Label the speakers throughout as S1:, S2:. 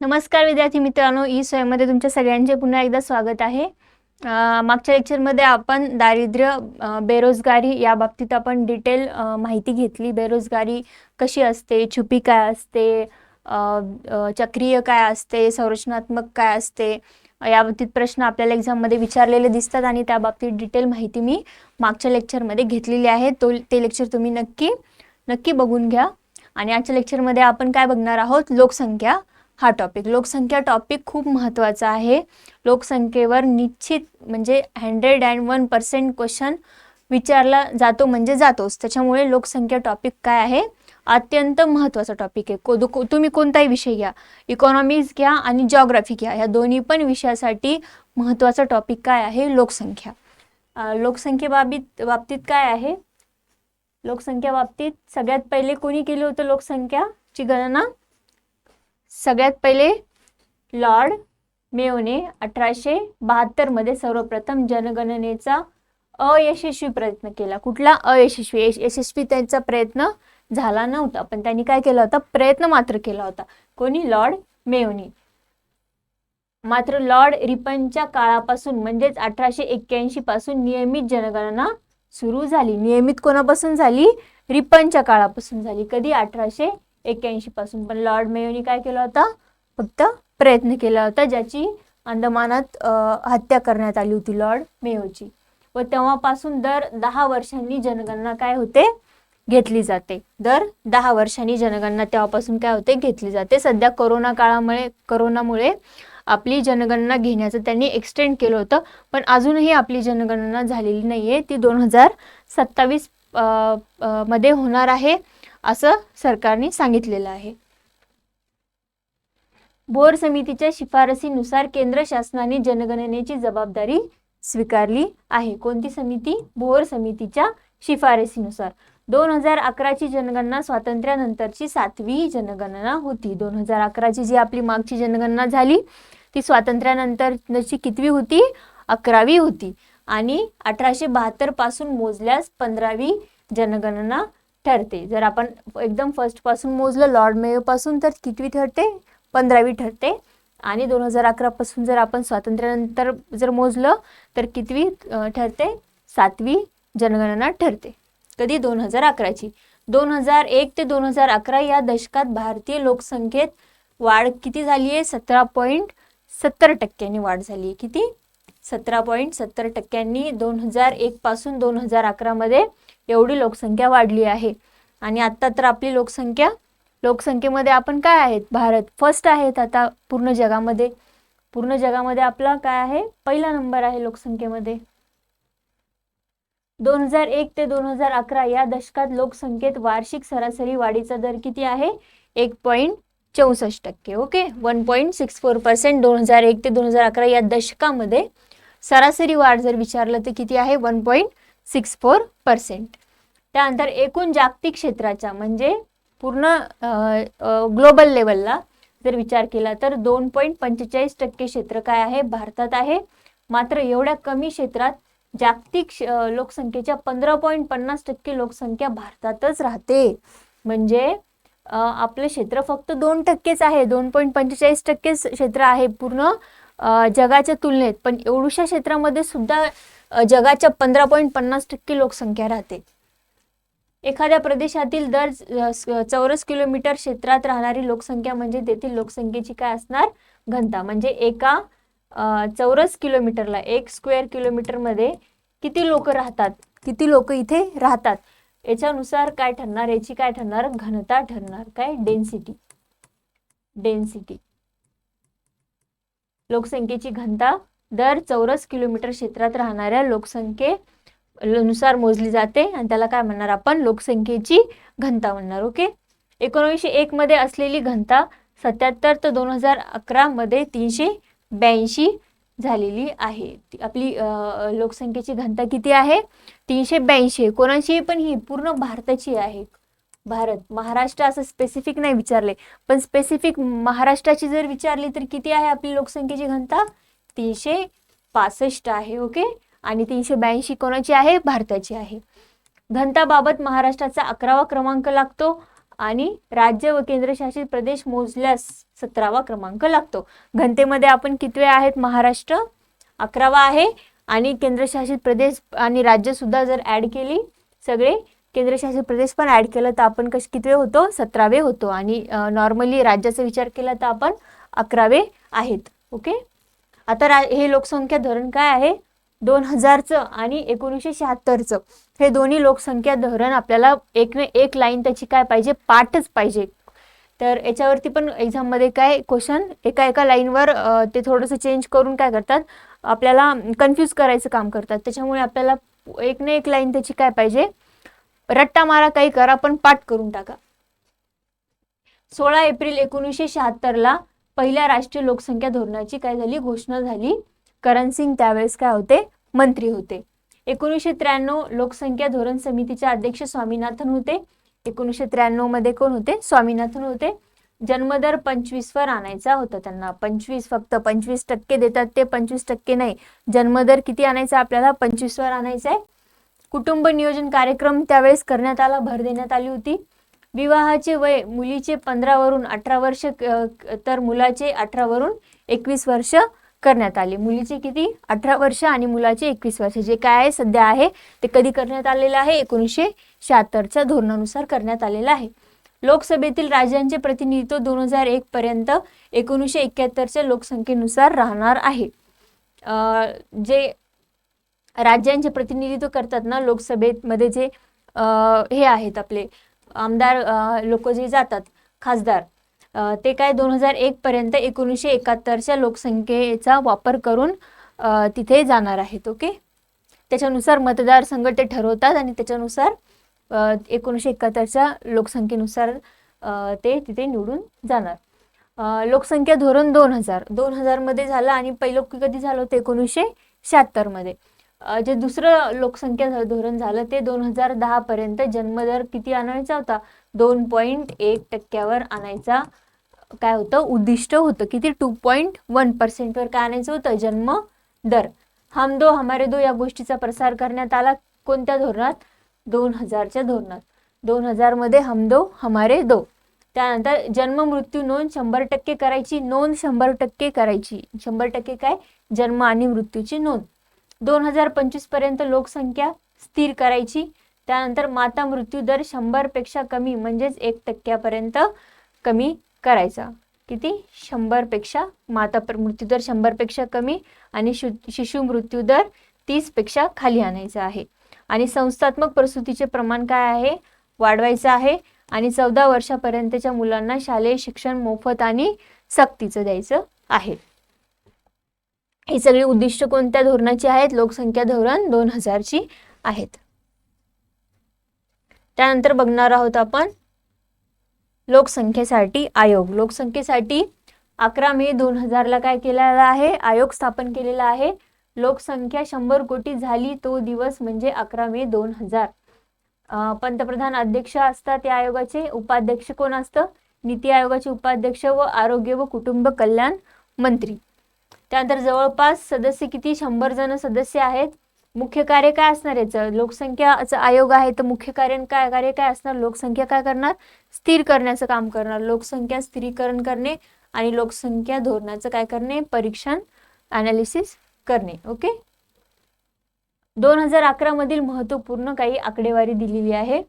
S1: नमस्कार विद्यार्थी मित्रांनो ई स्वयंमध्ये तुमच्या सगळ्यांचे पुन्हा एकदा स्वागत आहे. मागच्या लेक्चरमध्ये आपण दारिद्र्य बेरोजगारी या बाबतीत आपण डिटेल माहिती घेतली. बेरोजगारी कशी असते? छुपी काय असते? चक्रीय काय असते? संरचनात्मक काय असते? या बाबतीत प्रश्न आपल्याला एक्झाममध्ये विचारलेले दिसतात आणि त्या बाबतीत डिटेल माहिती मी मागच्या लेक्चरमध्ये घेतलेली आहे. तो ते लेक्चर तुम्ही नक्की नक्की बघून घ्या. आणि आजच्या लेक्चरमध्ये आपण काय बघणार आहोत? लोकसंख्या. हा टॉपिक लोकसंख्या टॉपिक खूप महत्त्वाचा आहे. लोकसंख्येवर निश्चित म्हणजे hundred and one percent question विचारला जातो म्हणजे जातोच. त्याच्यामुळे लोकसंख्या टॉपिक काय आहे? अत्यंत महत्त्वाचा टॉपिक आहे. को को- तुम्ही कोणताही विषय घ्या. इकॉनॉमिक्स घ्या आणि जॉग्राफी घ्या. ह्या दोन्ही पण विषयासाठी महत्त्वाचा टॉपिक काय आहे? लोकसंख्या. अं, बाबतीत काय आहे? लोकसंख्या बाबतीत सगळ्यात पहिले कोणी केली होतं लोकसंख्याची गणना सगळ्यात पहिले लॉर्ड मेयोने अठराशे बहात्तरमध्ये सर्वप्रथम जनगणनेचा अयशस्वी प्रयत्न केला. कुठला? अयशस्वी. यशस्वी त्यांचा प्रयत्न झाला नव्हता. पण त्यांनी काय केला होता? प्रयत्न मात्र केला होता. कोणी? लॉर्ड मेयोनी मात्र लॉर्ड रिपनच्या काळापासून म्हणजेच अठराशे एक्क्याऐंशी पासून नियमित जनगणना सुरू झाली. नियमित कोणापासून झाली? रिपनच्या काळापासून झाली. कधी? अठराशे एक्क्याऐंशी पासून. पण लॉर्ड मेयोनी काय केला होता? फक्त प्रयत्न केला होता ज्याची अंदमानात हत्या करण्यात आली होती लॉर्ड मेयोची. व तेव्हापासून दर दहा वर्षांनी जनगणना काय होते? घेतली जाते. दर दहा वर्षांनी जनगणना तेव्हापासून काय होते? घेतली जाते. सध्या कोरोना काळामुळे कोरोनामुळे आपली जनगणना घेण्याचं त्यांनी एक्सटेंड केलं होतं. पण अजूनही आपली जनगणना झालेली नाही आहे ती दोन हजार सत्तावीसमध्ये होणार आहे. असं सरकारने सांगितलेलं आहे. बोर समितीच्या शिफारसीनुसार केंद्र शासनाने जनगणनेची जबाबदारी स्वीकारली आहे. कोणती समिती? बोर समितीच्या शिफारसीनुसार. दोन हजार अकराची जनगणना स्वातंत्र्यानंतरची सातवी जनगणना होती. दोन हजार अकराची जी आपली मागची जनगणना झाली ती स्वातंत्र्यानंतरची कितवी होती? अकरावी होती. आणि अठराशे बहात्तरपासून मोजल्यास पंधरावी जनगणना ठरते. जर आपण एकदम फर्स्टपासून मोजलं लॉर्ड मेयोपासून तर कितवी ठरते पंधरावी ठरते. आणि दोन हजार अकरापासून जर आपण स्वातंत्र्यानंतर जर मोजलं तर कितवी ठरते? सातवी जनगणना ठरते. कधी? दोन हजार अकराची. दोन हजार एक ते दोन हजार अकरा या दशकात भारतीय लोकसंख्येत वाढ किती झाली आहे सतरा पॉईंट सत्तर टक्क्यांनी वाढ झाली आहे किती? सतरा पॉईंट सत्तर टक्क्यांनी दोन हजार एक पासून दोन हजार अकरामध्ये एवढी लोकसंख्या वाढली आहे. आणि आत्ता तर आपली लोकसंख्या लोकसंख्येमध्ये आपण काय आहेत? भारत फर्स्ट आहेत आता पूर्ण जगामध्ये. पूर्ण जगामध्ये आपला काय आहे? पहिला नंबर आहे लोकसंख्येमध्ये. दोन हजार एक ते दोन हजार अकरा या दशकात लोकसंख्येत वार्षिक सरासरी वाढीचा दर किती आहे? एक पॉईंट चौसष्ट टक्के. Okay? One point six four percent दोन हजार एक ते दोन हजार अकरा या दशकामध्ये सरासरी वाढ जर विचारलं तर किती आहे? One point six four percent त्यानंतर एकूण जागतिक क्षेत्राच्या म्हणजे पूर्ण ग्लोबल लेवलला जर विचार केला तर दोन पॉईंट पंचेचाळीस टक्के क्षेत्र काय आहे? भारतात आहे. मात्र एवढ्या कमी क्षेत्रात जागतिक लोकसंख्येच्या पंधरा पॉईंट पन्नास टक्के लोकसंख्या भारतातच राहते. म्हणजे आपलं क्षेत्र फक्त दोन टक्केच आहे. दोन पॉईंट पंचेचाळीस टक्केच क्षेत्र आहे पूर्ण. जगाच्या तुलनेत पण एवढ्याशा क्षेत्रामध्ये सुद्धा जगाच्या पंधरा पॉईंट पन्नास टक्के लोकसंख्या राहते. एखाद्या प्रदेशातील दर चौरस किलोमीटर क्षेत्रात राहणारी लोकसंख्या म्हणजे तेथील लोकसंख्येची काय असणार? घनता. म्हणजे एका चौरस किलोमीटरला एक स्क्वेअर किलोमीटरमध्ये किती लोक राहतात? किती लोक इथे राहतात? याच्यानुसार काय ठरणार? याची काय ठरणार? घनता ठरणार. काय? डेन्सिटी. डेन्सिटी. लोकसंख्येची घनता दर चौरस किलोमीटर क्षेत्रात राहणाऱ्या लोकसंख्ये नुसार मोजली जाते. आणि त्याला काय म्हणणार आपण? लोकसंख्येची घनता म्हणणार ओके? एकोणीसशे एक मध्ये असलेली घनता सत्याहत्तर तर दोन हजार अकरा मध्ये तीनशे ब्याऐंशी झालेली आहे. आपली लोकसंख्येची घनता किती आहे? तीनशे ब्याऐंशी. एकोणऐंशी पण ही पूर्ण भारताची आहे. भारत महाराष्ट्र असं स्पेसिफिक नाही विचारले. पण स्पेसिफिक महाराष्ट्राची जर विचारली तर किती आहे आपली लोकसंख्येची घनता? तीनशे पासष्ट आहे ओके आणि तीनशे ब्याऐंशी कोणाची आहे? भारताची आहे. घनताबाबत महाराष्ट्राचा अकरावा क्रमांक लागतो आणि राज्य व केंद्रशासित प्रदेश मोजल्यास सतरावा क्रमांक लागतो. घनतेमध्ये आपण कितवे आहेत? महाराष्ट्र अकरावा आहे आणि केंद्रशासित प्रदेश आणि राज्य सुद्धा जर ऍड केली सगळे केंद्रशासित प्रदेश पण ऍड केलं तर आपण कश कितवे होतो? सतरावे होतो. आणि नॉर्मली राज्याचा विचार केला तर आपण अकरावे आहेत. ओके आता रा हे लोकसंख्या धोरण काय आहे? दोन हजारचं आणि एकोणीसशे शहात्तरचं. हे दोन्ही लोकसंख्या धोरण आपल्याला एक ने एक लाईन त्याची काय पाहिजे? पाठच पाहिजे. तर याच्यावरती पण एक्झाममध्ये काय क्वेश्चन एका एका लाईनवर ते थोडंसं चेंज करून काय करतात? आपल्याला कन्फ्यूज करायचं काम करतात. त्याच्यामुळे आपल्याला एक ना एक लाईन त्याची काय पाहिजे? रट्टा मारा काही करा पण पाठ करून टाका. सोळा एप्रिल एकोणीसशे शहात्तरला पहिल्या राष्ट्रीय लोकसंख्या धोरणाची काय झाली? घोषणा झाली. करण सिंग त्यावेळेस काय होते? मंत्री होते. एकोणीसशे त्र्याण्णव लोकसंख्या धोरण समितीचे अध्यक्ष स्वामीनाथन होते. एकोणीसशे त्र्याण्णवमध्ये कोण होते? स्वामीनाथन होते. जन्मदर पंचवीस वर आणायचा होता त्यांना. पंचवीस फक्त पंचवीस टक्के देतात ते पंचवीस टक्के नाही. जन्मदर किती आणायचा आपल्याला? पंचवीस वर आणायचा आहे. कुटुंब नियोजन कार्यक्रम त्यावेळेस करण्यात आला भर देण्यात आली होती. विवाहाचे वय मुलीचे पंधरावरून अठरा वर्ष तर मुलाचे अठरावरून एकवीस वर्ष करण्यात आले. मुलीचे किती? अठरा वर्ष आणि मुलाचे एकवीस वर्ष. जे काय आहे सध्या आहे ते कधी करण्यात आलेलं आहे? एकोणीसशे शहात्तरच्या धोरणानुसार करण्यात आलेलं आहे. लोकसभेतील राज्यांचे प्रतिनिधित्व दोन हजार एक पर्यंत एकोणीसशे एक्क्याहत्तरच्या लोकसंख्येनुसार राहणार आहे. जे राज्यांचे प्रतिनिधित्व करतात ना लोकसभेमध्ये जे हे आहेत आपले आमदार लोक जे जातात खासदार ते काय दोन हजार एक पर्यंत एकोणीसशे एकाहत्तरच्या लोकसंख्येचा वापर करून तिथे जाणार आहेत ओके? त्याच्यानुसार मतदारसंघ ते ठरवतात आणि त्याच्यानुसार एकोणीसशे एकाहत्तरच्या लोकसंख्येनुसार ते तिथे निवडून जाणार. लोकसंख्या धोरण दोन हजार दोन हजारमध्ये झालं आणि पहिलं कधी झालं होतं? एकोणीसशे शहात्तरमध्ये. जे दुसरं लोकसंख्या धोरण झालं ते दोन हजार दहा पर्यंत जन्मदर किती आणायचा होता? दोन पॉईंट एक टक्क्यावर आणायचा. काय होतं? उद्दिष्ट होतं. किती? टू पॉईंट वन पर्सेंटवर काय आणायचं होतं? जन्म दर हम दो हमारे दो या गोष्टीचा प्रसार करण्यात आला कोणत्या धोरणात? दोन हजारच्या धोरणात. दोन हजारमध्ये हम दो हमारे दो. त्यानंतर जन्म मृत्यू नोंद शंभर टक्के करायची नोंद शंभर टक्के करायची. शंभर टक्के काय? जन्म आणि मृत्यूची नोंद. दोन हजार पंचवीसपर्यंत लोकसंख्या स्थिर करायची. त्यानंतर माता मृत्यू दर शंभरपेक्षा कमी म्हणजेच एक टक्क्यापर्यंत कमी करायचा. किती? शंभरपेक्षा माता मृत्यूदर शंभरपेक्षा कमी आणि शिशु मृत्यूदर तीसपेक्षा खाली आणायचा आहे. आणि संस्थात्मक प्रसूतीचे प्रमाण काय आहे? वाढवायचं आहे. आणि चौदा वर्षापर्यंतच्या मुलांना शालेय शिक्षण मोफत आणि सक्तीचं द्यायचं आहे. ही सगळी उद्दिष्ट कोणत्या धोरणाची आहेत? लोकसंख्या धोरण दोन हजारची आहेत. त्यानंतर बघणार आहोत आपण लोकसंख्येसाठी आयोग. लोकसंख्येसाठी अकरा मे दोन हजारला काय केलेला आहे? आयोग स्थापन केलेला आहे. लोकसंख्या शंभर कोटी झाली तो दिवस म्हणजे अकरा मे दोन हजार पंतप्रधान अध्यक्ष असतात या आयोगाचे. उपाध्यक्ष कोण असतं? नीती आयोगाचे उपाध्यक्ष व आरोग्य व कुटुंब कल्याण मंत्री. त्यानंतर जवळपास सदस्य किती? शंभर जण सदस्य आहेत. मुख्य कार्य काय असणार याचं लोकसंख्याचं आयोग आहे तर मुख्य कार्य काय कार्य काय असणार? लोकसंख्या काय करणार? स्थिर करण्याचं काम करणार. लोकसंख्या स्थिरीकरण करणे आणि लोकसंख्या धोरणाचं काय करणे? परीक्षण अनालिसिस करणे. ओके दोन हजार अकरा मधील महत्त्वपूर्ण काही आकडेवारी दिलेली आहे.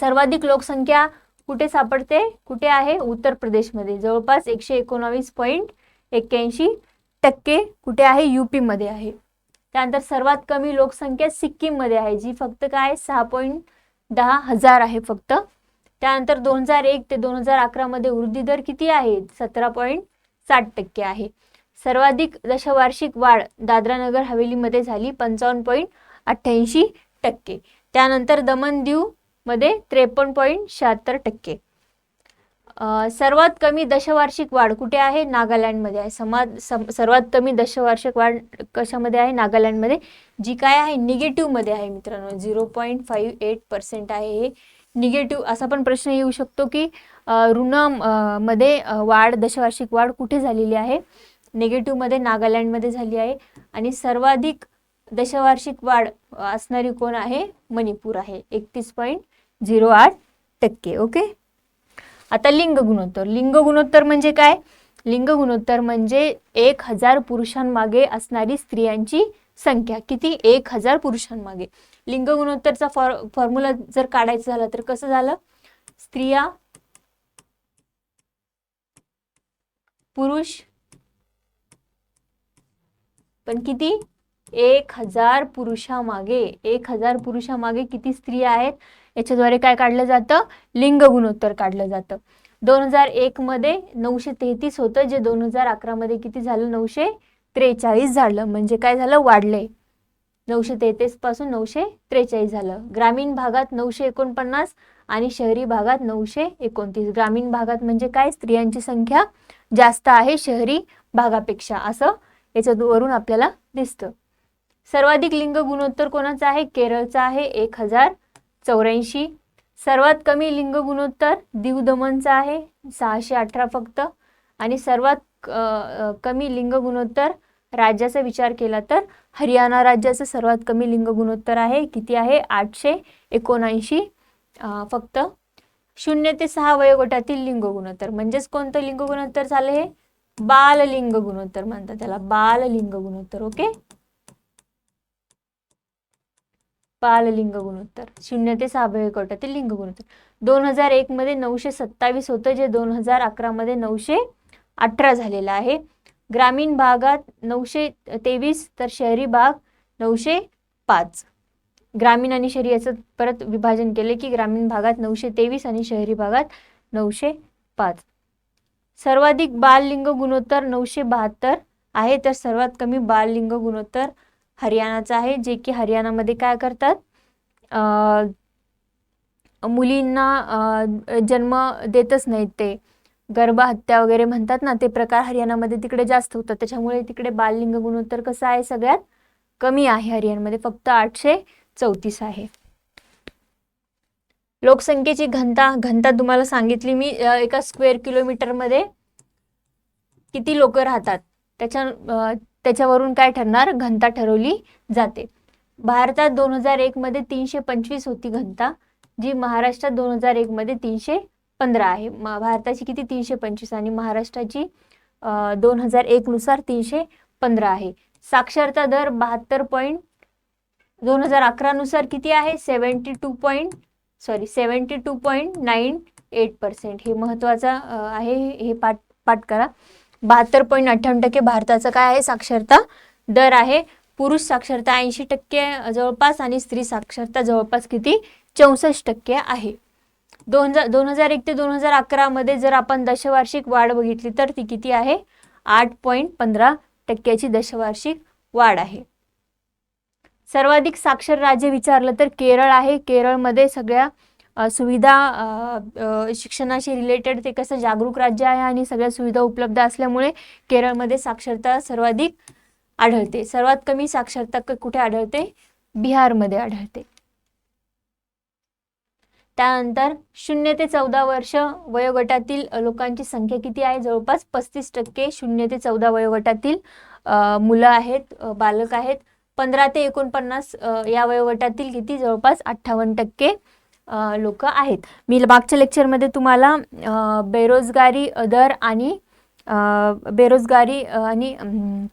S1: सर्वाधिक लोकसंख्या कुठे सापडते? कुठे आहे? उत्तर प्रदेशमध्ये. जवळपास एकशे एकोणावीस पॉईंट एक्क्याऐंशी टक्के कुठे आहे? यूपीमध्ये आहे. त्यानंतर सर्वात कमी लोकसंख्या सिक्कीममध्ये आहे जी फक्त काय? सहा पॉईंट दहा हजार आहे फक्त. त्यानंतर दोन हजार एक ते दोन हजार अकरामध्ये वृद्धी दर किती आहे? सतरा पॉईंट साठ टक्के आहे. सर्वाधिक दशवार्षिक वाढ दादरा नगर हवेलीमध्ये झाली पंचावन्न पॉईंट अठ्ठ्याऐंशी टक्के. त्यानंतर दमन दीवमध्ये त्रेपन्न पॉईंट शहात्तर टक्के. सर्वात कमी दशवार्षिक वाढ कुठे आहे? नागालँडमध्ये आहे. समाज सर्वात कमी दशवार्षिक वाढ कशामध्ये आहे? नागालँडमध्ये. जी काय आहे? निगेटिव्हमध्ये आहे मित्रांनो. Zero point five eight percent आहे हे निगेटिव्ह असा पण प्रश्न येऊ शकतो की ऋणमध्ये वाढ दशवार्षिक वाढ कुठे झालेली आहे? निगेटिव्हमध्ये नागालँडमध्ये झाली आहे. आणि सर्वाधिक दशवार्षिक वाढ असणारी कोण आहे? मणिपूर आहे. एकतीस पॉईंट झिरो आठ टक्के. ओके? आता लिंग गुणोत्तर. लिंग गुणोत्तर म्हणजे काय? लिंग गुणोत्तर म्हणजे एक हजार पुरुषांमागे असणारी स्त्रियांची संख्या. किती? एक हजार पुरुषांमागे. लिंग गुणोत्तरचा फॉर फॉर्म्युला जर काढायचं झालं तर कसं झालं? स्त्रिया पुरुष पण किती? एक हजार पुरुषामागे. एक हजार पुरुषामागे किती स्त्रिया आहेत? याच्याद्वारे काय काढलं जातं? लिंग गुणोत्तर काढलं जातं. दोन हजार एक मध्ये नऊशे तेहतीस होतं जे दोन हजार अकरा मध्ये किती झालं? नऊशे त्रेचाळीस झालं. म्हणजे काय झालं? वाढलंय नऊशे तेहतीसपासून नऊशे त्रेचाळीस झालं. ग्रामीण भागात नऊशे एकोणपन्नास आणि शहरी भागात नऊशे एकोणतीस. ग्रामीण भागात म्हणजे काय? स्त्रियांची संख्या जास्त आहे शहरी भागापेक्षा. असं याच्यावरून आपल्याला दिसतं. सर्वाधिक लिंग गुणोत्तर कोणाचं आहे? केरळचा आहे. एक हजार चौऱ्याऐंशी. सर्वात कमी लिंग गुणोत्तर दीव दमनचा आहे सहाशे अठरा फक्त. आणि सर्वात कमी लिंग गुणोत्तर राज्याचा विचार केला तर हरियाणा राज्याचं सर्वात कमी लिंग गुणोत्तर आहे किती आहे? आठशे एकोणऐंशी फक्त. शून्य ते सहा वयोगटातील लिंग गुणोत्तर म्हणजेच कोणतं लिंग गुणोत्तर झालं हे? बाललिंग गुणोत्तर म्हणतात त्याला बाललिंग गुणोत्तर ओके? बाललिंग गुणोत्तर शून्य ते सहा कोटातील लिंग गुणोत्तर दोन हजार एक मध्ये नऊशे सत्तावीस होतं जे दोन हजार अकरा मध्ये नऊशे अठरा झालेलं आहे. ग्रामीण भागात नऊशे तेवीस तर शहरी भाग नऊशे पाच. ग्रामीण आणि शहरी याचं परत विभाजन केले की ग्रामीण भागात नऊशे तेवीस आणि शहरी भागात नऊशे पाच. सर्वाधिक बाललिंग गुणोत्तर नऊशे बहात्तर आहे तर सर्वात कमी बाललिंग गुणोत्तर हरियाणाचा आहे जे की हरियाणामध्ये काय करतात? मुलींना जन्म देतच नाहीत ते. गर्भहत्या वगैरे म्हणतात ना ते प्रकार हरियाणामध्ये तिकडे जास्त होतात. त्याच्यामुळे तिकडे बाललिंग गुणोत्तर कसं आहे सगळ्यात? कमी आहे हरियाणामध्ये. फक्त आठशे चौतीस आहे. लोकसंख्येची घनता घनता तुम्हाला सांगितली मी. एका स्क्वेअर किलोमीटरमध्ये किती लोक राहतात? त्याच्या त्याच्यावरून काय ठरणार? घनता ठरवली जाते. भारतात दोन हजार एक मध्ये तीनशे पंचवीस होती घनता जी महाराष्ट्रात दोन हजार एक मध्ये तीनशे पंधरा आहे. भारताची किती? तीनशे पंचवीस आणि महाराष्ट्राची दोन हजार एक नुसार तीनशे पंधरा आहे. साक्षरता दर बहात्तर पॉईंट दोन हजार अकरा नुसार किती आहे? Seventy two point sorry seventy two point nine eight percent. हे महत्त्वाचं आहे. हे पाठ पाठ करा. बहात्तर पॉईंट अठ्ठावन्न टक्के भारताचं काय आहे? साक्षरता दर आहे. पुरुष साक्षरता ऐंशी टक्के जवळपास आणि स्त्री साक्षरता जवळपास किती? चौसष्ट टक्के आहे. दोन हजार दोन हजार एक ते दोन हजार अकरामध्ये जर आपण दशवार्षिक वाढ बघितली तर ती किती आहे? आठ पॉईंट पंधरा टक्क्याची दशवार्षिक वाढ आहे. सर्वाधिक साक्षर राज्य विचारलं तर केरळ आहे. केरळमध्ये सगळ्या सुविधा शिक्षणाशी रिलेटेड ते कसं जागरूक राज्य आहे आणि सगळ्या सुविधा उपलब्ध असल्यामुळे केरळमध्ये साक्षरता सर्वाधिक आढळते. सर्वात कमी साक्षरता कुठे आढळते? बिहारमध्ये आढळते. त्यानंतर शून्य ते चौदा वर्ष वयोगटातील लोकांची संख्या किती आहे? जवळपास पस्तीस टक्के शून्य ते चौदा वयोगटातील मुलं आहेत बालक आहेत. पंधरा ते एकोणपन्नास या वयोगटातील किती? जवळपास अठ्ठावन्न टक्के. लोक आहेत. मी मागच्या लेक्चरमध्ये तुम्हाला बेरोजगारी दर आणि बेरोजगारी आणि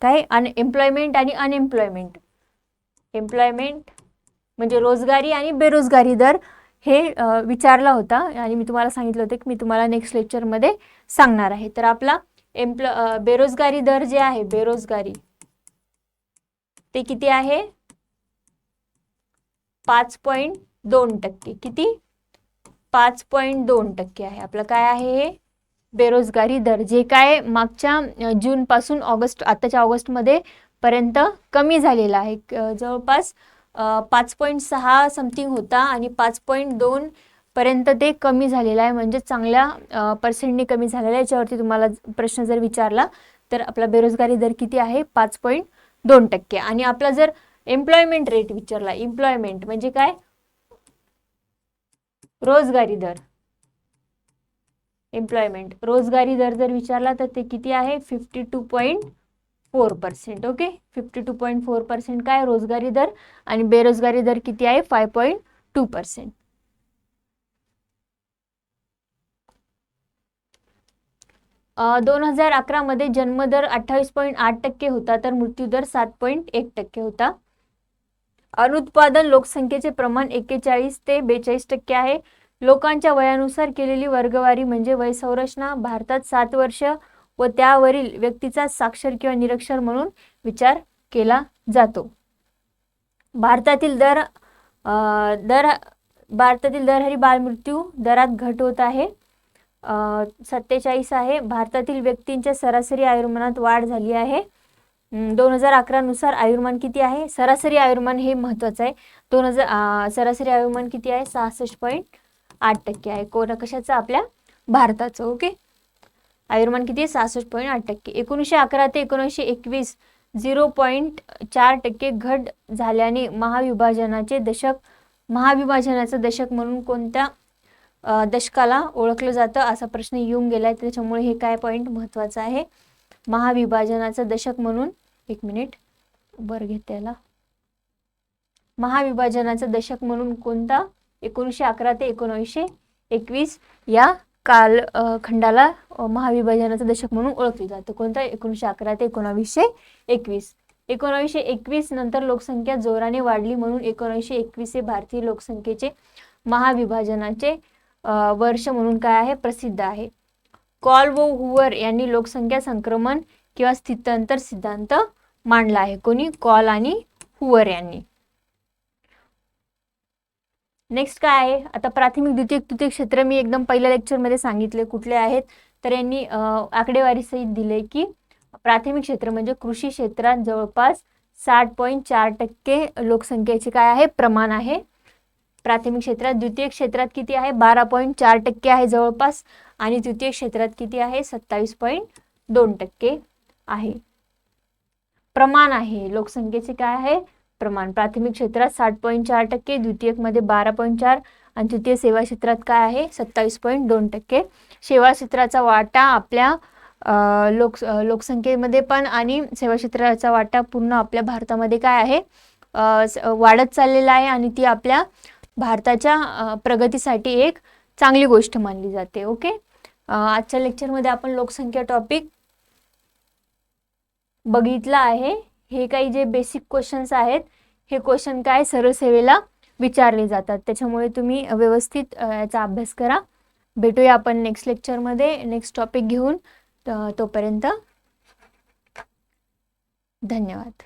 S1: काय? अन एम्प्लॉयमेंट आणि अनएम्प्लॉयमेंट एम्प्लॉयमेंट म्हणजे रोजगारी आणि बेरोजगारी दर हे विचारला होता आणि मी तुम्हाला सांगितलं होतं की मी तुम्हाला नेक्स्ट लेक्चरमध्ये सांगणार आहे. तर आपला एम्प्लॉ बेरोजगारी दर जे आहे बेरोजगारी ते किती आहे? पाच पॉईंट दोन टक्के. किती? पाच पॉईंट दोन टक्के आहे. आपलं काय आहे हे? बेरोजगारी दर जे काय मागच्या जूनपासून ऑगस्ट आताच्या ऑगस्टमध्ये पर्यंत कमी झालेला आहे. जवळपास पाच पॉईंट सहा समथिंग होता आणि पाच पॉईंट दोन पर्यंत ते कमी झालेलं आहे. म्हणजे चांगल्या पर्सेंटने कमी झालेलं आहे. याच्यावरती तुम्हाला प्रश्न जर विचारला तर आपला बेरोजगारी दर किती आहे? पाच पॉईंट दोन टक्के. आणि आपला जर एम्प्लॉयमेंट रेट विचारला एम्प्लॉयमेंट म्हणजे काय? रोजगारी दर. एम्प्लॉयमेंट रोजगारी दर जर विचारला तर ते किती आहे? Fifty two point four percent okay fifty two point four percent काय? रोजगारी दर. आणि बेरोजगारी दर किती आहे? फाय पॉईंट टू पर्सेंट दोन हजार अकरामध्ये जन्मदर अठ्ठावीस पॉईंट आठ टक्के होता तर मृत्यूदर सात पॉईंट एक टक्के होता. अनुत्पादन लोकसंख्येचे प्रमाण एक्केचाळीस ते बेचाळीस टक्के आहे. लोकांच्या वयानुसार केलेली वर्गवारी म्हणजे वय संरचना भारतात सात वर्ष व त्यावरील व्यक्तीचा साक्षर किंवा निरक्षर म्हणून विचार केला जातो. भारतातील दर दर भारतातील दरहरी बालमृत्यू दरात घट होत आहे. सत्तेचाळीस आहे. भारतातील व्यक्तींच्या सरासरी आयुर्मानात वाढ झाली आहे. दोन हजार अकरानुसार आयुर्मान किती आहे? सरासरी आयुर्मान हे महत्त्वाचं आहे. दोन हजार सरासरी आयुर्मान किती आहे? सहासष्ट पॉईंट आठ टक्के आहे. कोणा कशाचं? आपल्या भारताचं ओके? आयुर्मान किती आहे? सहासष्ट पॉईंट आठ टक्के. एकोणीसशे अकरा ते एकोणीसशे एकवीस झिरो पॉईंट चार टक्के घट झाल्याने महाविभाजनाचे दशक महाविभाजनाचं दशक म्हणून कोणत्या दशकाला ओळखलं जातं असा प्रश्न येऊन गेला आहे त्याच्यामुळे हे काय पॉईंट महत्त्वाचं आहे? महाविभाजनाचं दशक म्हणून एक मिनिट वर घेते याला महाविभाजनाचं दशक म्हणून कोणता? एकोणीसशे अकरा ते एकोणीसशे एकवीस या काल खंडाला महाविभाजनाचं दशक म्हणून ओळखले जातं. कोणतं? एकोणीसशे अकरा ते एकोणावीसशे एकवीस. एकोणावीसशे एकवीस नंतर लोकसंख्या जोराने वाढली म्हणून एकोणीसशे एकवीस हे भारतीय लोकसंख्येचे महाविभाजनाचे वर्ष म्हणून काय आहे? प्रसिद्ध आहे. कॉल व हुवर यांनी लोकसंख्या संक्रमण किंवा स्थित्यंतर सिद्धांत मांडला आहे. कोणी? कॉल आणि हुवर यांनी. नेक्स्ट काय आहे? आता प्राथमिक द्वितीय तृतीय क्षेत्र मी एकदम पहिल्या लेक्चरमध्ये सांगितले कुठले आहेत. तर यांनी आकडेवारीसहित आकडेवारी दिले की प्राथमिक क्षेत्र म्हणजे कृषी क्षेत्रात जवळपास साठ पॉईंट चार टक्के लोकसंख्येचे काय आहे? प्रमाण आहे. प्राथमिक क्षेत्रात द्वितीय क्षेत्रात किती आहे? बारा पॉईंट चार टक्के आहे जवळपास. आणि तृतीय क्षेत्रात किती आहे? सत्तावीस पॉईंट दोन टक्के आहे. प्रमाण आहे. लोकसंख्येचे काय आहे? प्रमाण. प्राथमिक क्षेत्रात साठ पॉईंट चार टक्के द्वितीयकमध्ये बारा पॉईंट चार आणि तृतीय सेवा क्षेत्रात काय आहे? सत्तावीस पॉईंट दोन टक्के. सेवा क्षेत्राचा वाटा आपल्या लोक लोकसंख्येमध्ये पण आणि सेवा क्षेत्राचा वाटा पूर्ण आपल्या भारतामध्ये काय आहे? वाढत चाललेला आहे आणि ती आपल्या भारताच्या प्रगतीसाठी एक चांगली गोष्ट मानली जाते. ओके? आजच्या लेक्चरमध्ये आपण लोकसंख्या टॉपिक बघितला आहे. हे काही जे बेसिक क्वेश्चन्स आहेत हे क्वेश्चन काय सरळ सेवेला विचारले जातात. त्याच्यामुळे तुम्ही व्यवस्थित याचा अभ्यास करा. भेटूया आपण नेक्स्ट लेक्चरमध्ये नेक्स्ट टॉपिक घेऊन तोपर्यंत धन्यवाद.